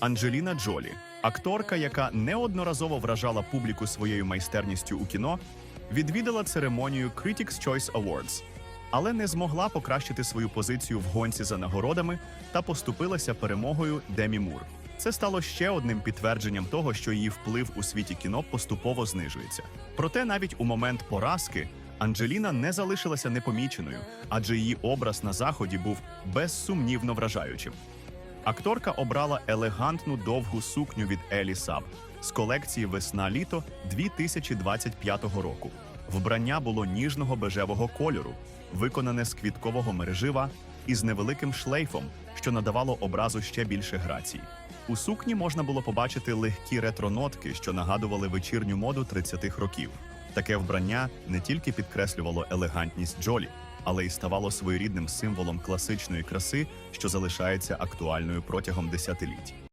Анджеліна Джолі, акторка, яка неодноразово вражала публіку своєю майстерністю у кіно, відвідала церемонію Critics' Choice Awards, але не змогла покращити свою позицію в гонці за нагородами та поступилася перемогою Демі Мур. Це стало ще одним підтвердженням того, що її вплив у світі кіно поступово знижується. Проте навіть у момент поразки Анджеліна не залишилася непоміченою, адже її образ на заході був безсумнівно вражаючим. Акторка обрала елегантну довгу сукню від Елі Саб з колекції Весна-літо 2025 року. Вбрання було ніжного бежевого кольору, виконане з квіткового мережива і з невеликим шлейфом, що надавало образу ще більше грації. У сукні можна було побачити легкі ретро-нотки, що нагадували вечірню моду 30-х років. Таке вбрання не тільки підкреслювало елегантність Джолі, але й ставало своєрідним символом класичної краси, що залишається актуальною протягом десятиліть.